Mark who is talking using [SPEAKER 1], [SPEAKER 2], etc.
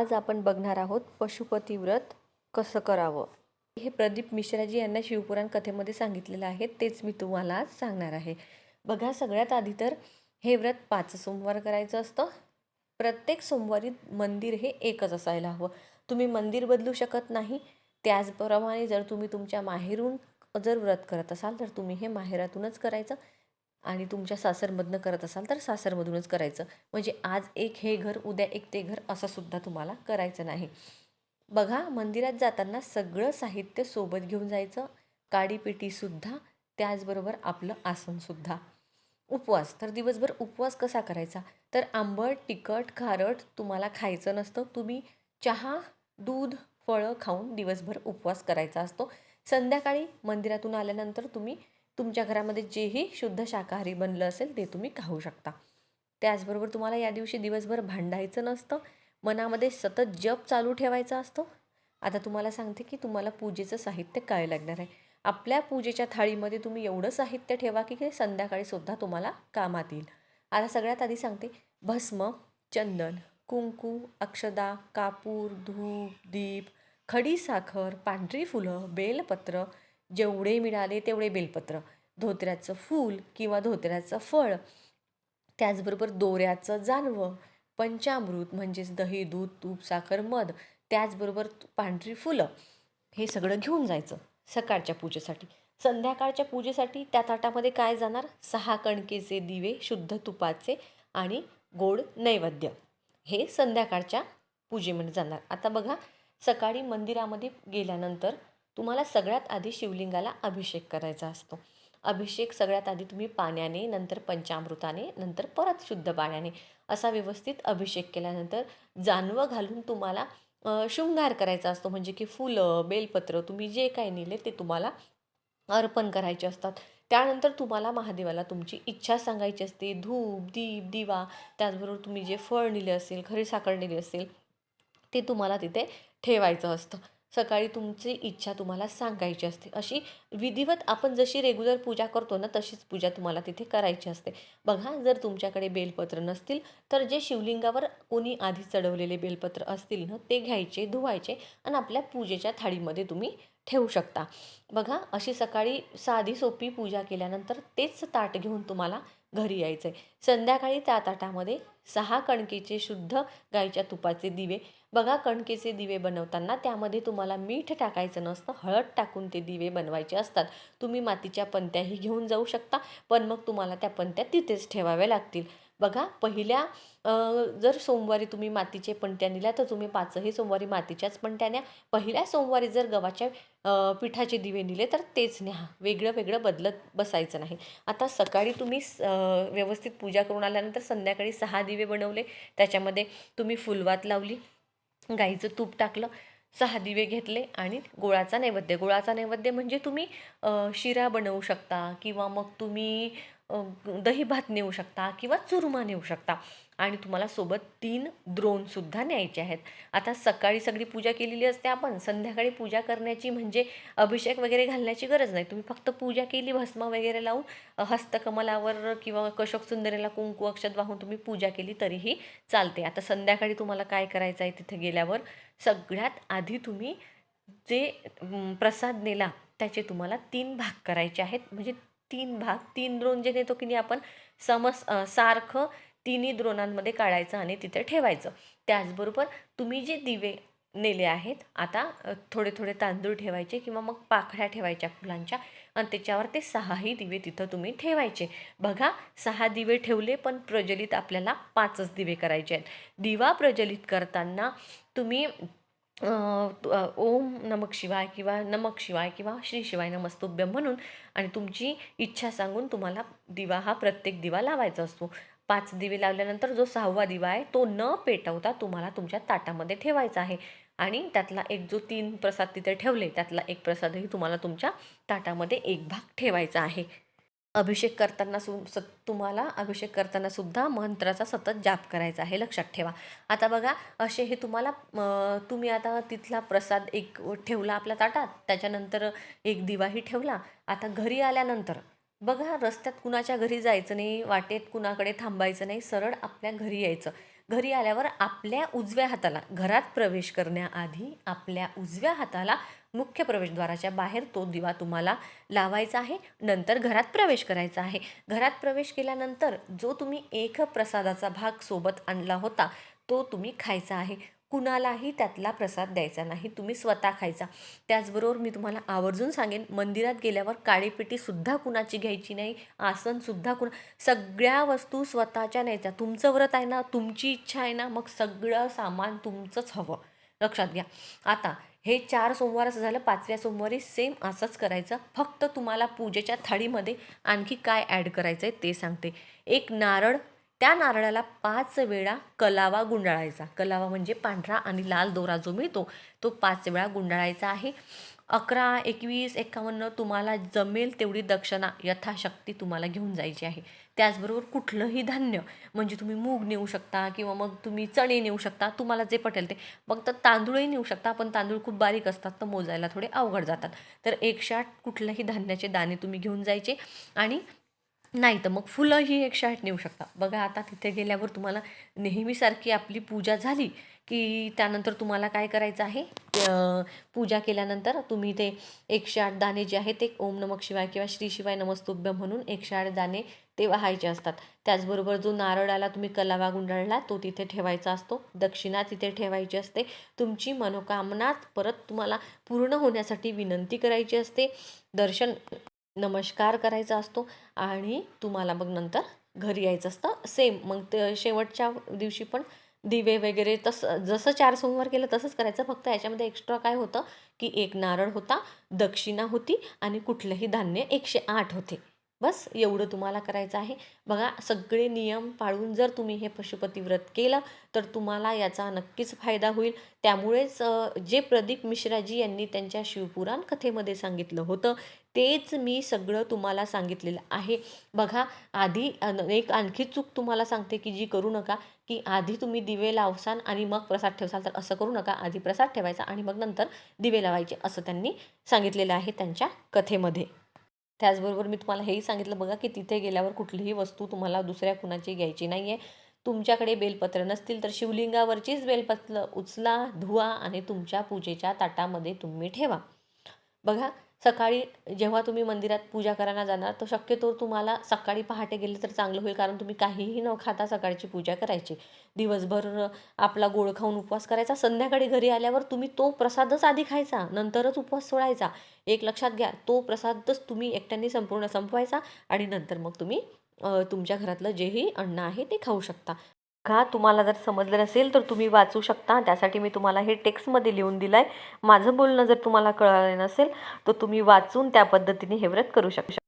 [SPEAKER 1] आज आपण बघणार आहोत पशुपती व्रत कसं करावं? हे प्रदीप मिश्राजी यांना शिवपुराण कथेमध्ये सांगितलेलं आहे तेच मी तुम्हाला आज सांगणार आहे. बघा सगळ्यात आधी तर हे व्रत पाच सोमवार करायचं असतं. प्रत्येक सोमवारी मंदिर हे एकच असायला हवं. तुम्ही मंदिर बदलू शकत नाही. त्याचप्रमाणे जर तुम्ही तुमच्या माहेरून जर व्रत करत असाल तर तुम्ही हे माहेरातूनच करायचं. आणि तुमच्या सासरमधनं करत असाल तर सासरमधूनच करायचं. म्हणजे आज एक हे घर उद्या एक ते घर असं सुद्धा तुम्हाला करायचं नाही. बघा मंदिरात जाताना सगळं साहित्य सोबत घेऊन जायचं. काडीपेटीसुद्धा त्याचबरोबर आपलं आसनसुद्धा उपवास तर दिवसभर उपवास कसा करायचा? तर आंबट तिखट खारट तुम्हाला खायचं नसतं. तुम्ही चहा दूध फळं खाऊन दिवसभर उपवास करायचा असतो. संध्याकाळी मंदिरातून आल्यानंतर तुम्ही तुमच्या घरामध्ये जेही शुद्ध शाकाहारी बनलं असेल ते तुम्ही खाऊ शकता. त्याचबरोबर तुम्हाला या दिवशी दिवसभर भांडायचं नसतं. मनामध्ये सतत जप चालू ठेवायचा असतो. आता तुम्हाला सांगते की तुम्हाला पूजेचं साहित्य काय लागणार आहे. आपल्या पूजेच्या थाळीमध्ये तुम्ही एवढं साहित्य ठेवा की ते संध्याकाळीसुद्धा तुम्हाला कामात येईल. आता सगळ्यात आधी सांगते भस्म चंदन कुंकू अक्षदा कापूर धूप दीप खडी साखर पांढरी फुलं बेलपत्र जेवढे मिळाले तेवढे बेलपत्र. धोत्र्याचं फूल किंवा धोत्र्याचं फळ. त्याचबरोबर दोऱ्याचं जानवं. पंचामृत म्हणजेच दही दूध तूप साखर मध. त्याचबरोबर पांढरी फुलं. हे सगळं घेऊन जायचं सकाळच्या पूजेसाठी. संध्याकाळच्या पूजेसाठी त्या ताटामध्ये काय जाणार? सहा कणकेचे दिवे शुद्ध तुपाचे आणि गोड नैवेद्य. हे संध्याकाळच्या पूजेमध्ये जाणार. आता बघा सकाळी मंदिरामध्ये गेल्यानंतर तुम्हाला सगळ्यात आधी शिवलिंगाला अभिषेक करायचा असतो. अभिषेक सगळ्यात आधी तुम्ही पाण्याने नंतर पंचामृताने नंतर परत शुद्ध पाण्याने असा व्यवस्थित अभिषेक केल्यानंतर जानवं घालून तुम्हाला शृंगार करायचा असतो. म्हणजे की फुलं बेलपत्र तुम्ही जे काही नेले ते तुम्हाला अर्पण करायचे असतात. त्यानंतर तुम्हाला महादेवाला तुमची इच्छा सांगायची असते. धूप दीप दिवा त्याचबरोबर तुम्ही जे फळ नेले असेल खरी साखर नेली असेल ते तुम्हाला तिथे ठेवायचं असतं. सकाळी तुमची इच्छा तुम्हाला सांगायची असते. अशी विधिवत आपण जशी रेग्युलर पूजा करतो ना तशीच पूजा तुम्हाला तिथे करायची असते. बघा जर तुमच्याकडे बेलपत्र नसतील तर जे शिवलिंगावर कोणी आधी चढवलेले बेलपत्र असतील ना ते घ्यायचे धुवायचे आणि आपल्या पूजेच्या थाळीमध्ये तुम्ही ठेवू शकता. बघा अशी सकाळी साधी सोपी पूजा केल्यानंतर तेच ताट घेऊन तुम्हाला घरी यायचं आहे संध्याकाळी त्या ताटामध्ये सहा कणकेचे शुद्ध गाईच्या तुपाचे दिवे बघा कणकेचे दिवे बनवताना त्यामध्ये तुम्हाला मीठ टाकायचं नसतं हळद टाकून ते दिवे बनवायचे असतात. तुम्ही मातीच्या पंत्याही घेऊन जाऊ शकता पण मग तुम्हाला त्या पंत्या तिथेच ठेवाव्या लागतील. बघा पहिल्या जर सोमवारी तुम्ही मातीचे पणत्या नेल्या तर तुम्ही पाचही सोमवारी मातीच्याच पणत्या न्या. पहिल्या सोमवारी जर गव्हाच्या पिठाचे दिवे नेले तर तेच न्या. वेगळं वेगळं बदलत बसायचं नाही. आता सकाळी तुम्ही व्यवस्थित पूजा करून आल्यानंतर संध्याकाळी सहा दिवे बनवले. त्याच्यामध्ये तुम्ही फुलवात लावली. गाईचं तूप टाकलं सहा दिवे घेतले आणि गुळाचा नैवेद्य. गुळाचा नैवेद्य म्हणजे तुम्ही शिरा बनवू शकता किंवा मग तुम्ही दही भात नेऊ शकता किंवा चुरमा नेऊ शकता. आणि तुम्हाला सोबत तीन द्रोणसुद्धा न्यायचे आहेत. आता सकाळी सगळी पूजा केलेली असते आपण संध्याकाळी पूजा करण्याची म्हणजे अभिषेक वगैरे घालण्याची गरज नाही. तुम्ही फक्त पूजा केली भस्म वगैरे लावून हस्तकमलावर किंवा कशोक सुंदरीला कुंकू अक्षत वाहून तुम्ही पूजा केली तरीही चालते. आता संध्याकाळी तुम्हाला काय करायचं आहे तिथे गेल्यावर सगळ्यात आधी तुम्ही जे प्रसाद नेला त्याचे तुम्हाला तीन भाग करायचे आहेत. म्हणजे तीन भाग तीन द्रोण जे नेतो की नाही आपण समस सारखं तिन्ही द्रोणांमध्ये काढायचं आणि तिथे ठेवायचं. त्याचबरोबर तुम्ही जे दिवे नेले आहेत आता थोडे थोडे तांदूळ ठेवायचे किंवा मग पाखड्या ठेवायच्या फुलांच्या आणि त्याच्यावर ते सहाही दिवे तिथं तुम्ही ठेवायचे. बघा सहा दिवे ठेवले पण प्रज्वलित आपल्याला पाचच दिवे करायचे आहेत. दिवा प्रज्वलित करताना तुम्ही ओम नमक शिवाय किंवा नमक शिवाय किंवा श्री शिवाय नमस्तुभ्यम म्हणून आणि तुमची इच्छा सांगून तुम्हाला दिवा हा प्रत्येक दिवा लावायचा असतो. पाच दिवे लावल्यानंतर जो सहावा दिवा आहे तो न पेटवता तुम्हाला तुमच्या ताटामध्ये ठेवायचा आहे. आणि त्यातला एक जो तीन प्रसाद तिथे ठेवले त्यातला एक प्रसादही तुम्हाला तुमच्या ताटामध्ये एक भाग ठेवायचा आहे. अभिषेक करताना सु स तुम्हाला अभिषेक करताना सुद्धा मंत्राचा सतत जाप करायचा आहे लक्षात ठेवा. आता बघा असे हे तुम्हाला तुम्ही आता तिथला प्रसाद एक ठेवला आपल्या ताटात त्याच्यानंतर एक दिवाही ठेवला. आता घरी आल्यानंतर बघा रस्त्यात कुणाच्या घरी जायचं नाही वाटेत कुणाकडे थांबायचं नाही सरळ आपल्या घरी यायचं. घरी आल्यावर आपल्या उजव्या हाताला घरात प्रवेश करण्याआधी आपल्या उजव्या हाताला मुख्य प्रवेशद्वाराच्या बाहेर तो दिवा तुम्हाला लावायचा आहे. नंतर घरात प्रवेश करायचा आहे. घरात प्रवेश केल्यानंतर जो तुम्ही एक प्रसादाचा भाग सोबत आणला होता तो तुम्ही खायचा आहे. कुणालाही त्यातला प्रसाद द्यायचा नाही. तुम्ही स्वतः खायचा. त्याचबरोबर मी तुम्हाला आवर्जून सांगेन मंदिरात गेल्यावर काळीपेटीसुद्धा कुणाची घ्यायची नाही आसनसुद्धा कुणा सगळ्या वस्तू स्वतःच्या न्यायच्या. तुमचं व्रत आहे ना तुमची इच्छा आहे ना मग सगळं सामान तुमचंच हवं. लक्षात घ्या. आता हे चार सोमवार असं झालं पाचव्या सोमवारी सेम असंच करायचं. फक्त तुम्हाला पूजेच्या थाळीमध्ये आणखी काय ॲड करायचं आहे ते सांगते. एक नारळ त्या नारळाला पाच वेळा कलावा गुंडाळायचा. कलावा म्हणजे पांढरा आणि लाल दोरा जो मिळतो तो पाच वेळा गुंडाळायचा आहे. अकरा एकवीस एकावन्न तुम्हाला जमेल तेवढी दक्षिणा यथाशक्ती तुम्हाला घेऊन जायची आहे. त्याचबरोबर कुठलंही धान्य म्हणजे तुम्ही मूग नेऊ शकता किंवा मग तुम्ही चणे नेऊ शकता तुम्हाला जे पटेल ते. फक्त तांदूळही नेऊ शकता पण तांदूळ खूप बारीक असतात तर मोजायला थोडे अवघड जातात. तर एकशे आठ कुठल्याही धान्याचे दाणे तुम्ही घेऊन जायचे आणि नाही तर मग फुलंही एकशे आठ नेऊ शकता. बघा आता तिथे गेल्यावर तुम्हाला नेहमीसारखी आपली पूजा झाली की त्यानंतर तुम्हाला काय करायचं आहे? पूजा केल्यानंतर तुम्ही ते एकशे आठ दाणे जे आहे ते ओम नमक शिवाय किंवा श्री शिवाय नमस्तुभ्य म्हणून एकशे आठ दाणे ते वाहायचे असतात. त्याचबरोबर जो नारळाला तुम्ही कलावा गुंडाळला तो तिथे ठेवायचा असतो. दक्षिणा तिथे ठेवायची असते. तुमची मनोकामना परत तुम्हाला पूर्ण होण्यासाठी विनंती करायची असते. दर्शन नमस्कार करायचा असतो आणि तुम्हाला मग नंतर घरी यायचं असतं. सेम मग ते शेवटच्या दिवशी पण दिवे वगैरे तसं जसं चार सोमवार केलं तसंच करायचं. फक्त याच्यामध्ये एक्स्ट्रा काय होतं की एक नारळ होता दक्षिणा होती आणि कुठलंही धान्य एकशे आठ होते. बस एवढं तुम्हाला करायचं आहे. बघा सगळे नियम पाळून जर तुम्ही हे पशुपती व्रत केलं तर तुम्हाला याचा नक्कीच फायदा होईल. त्यामुळेच जे प्रदीप मिश्राजी यांनी त्यांच्या शिवपुराण कथेमध्ये सांगितलं होतं तेच मी सगळं तुम्हाला सांगितलेलं आहे. बघा आधी अन- एक आणखी चूक तुम्हाला सांगते की जी करू नका की आधी तुम्ही दिवे लावसाल आणि मग प्रसाद ठेवसाल तर असं करू नका. आधी प्रसाद ठेवायचा आणि मग नंतर दिवे लावायचे असं त्यांनी सांगितलेलं आहे त्यांच्या कथेमध्ये. त्याचबरोबर मी तुम्हाला हेही सांगितलं बघा की तिथे गेल्यावर कुठलीही वस्तू तुम्हाला दुसऱ्या कुणाची घ्यायची नाही आहे तुमच्याकडे बेलपत्र नसतील तर शिवलिंगावरचीच बेलपत्र उचला धुवा आणि तुमच्या पूजेच्या ताटामध्ये तुम्ही ठेवा. बघा सकाळी जेव्हा तुम्ही मंदिरात पूजा करायला जाणार तर शक्यतो तुम्हाला सकाळी पहाटे गेले तर चांगलं होईल कारण तुम्ही काहीही न खाता सकाळची पूजा करायची. दिवसभर आपला गोड खाऊन उपवास करायचा संध्याकाळी घरी आल्यावर तुम्ही तो प्रसादच आधी खायचा नंतरच उपवास सोडायचा. एक लक्षात घ्या तो प्रसादच तुम्ही एकट्याने संपूर्ण संपवायचा आणि नंतर मग तुम्ही तुमच्या घरातलं जेही अन्न आहे ते खाऊ शकता. का तुम्हाला जर समजलं नसेल तर तुम्ही वाचू शकता. त्यासाठी मी तुम्हाला हे टेक्स्टमध्ये लिहून दिलं आहे माझं बोलणं जर तुम्हाला कळलं नसेल तर तुम्ही वाचून त्या पद्धतीने हे व्रत करू शकता.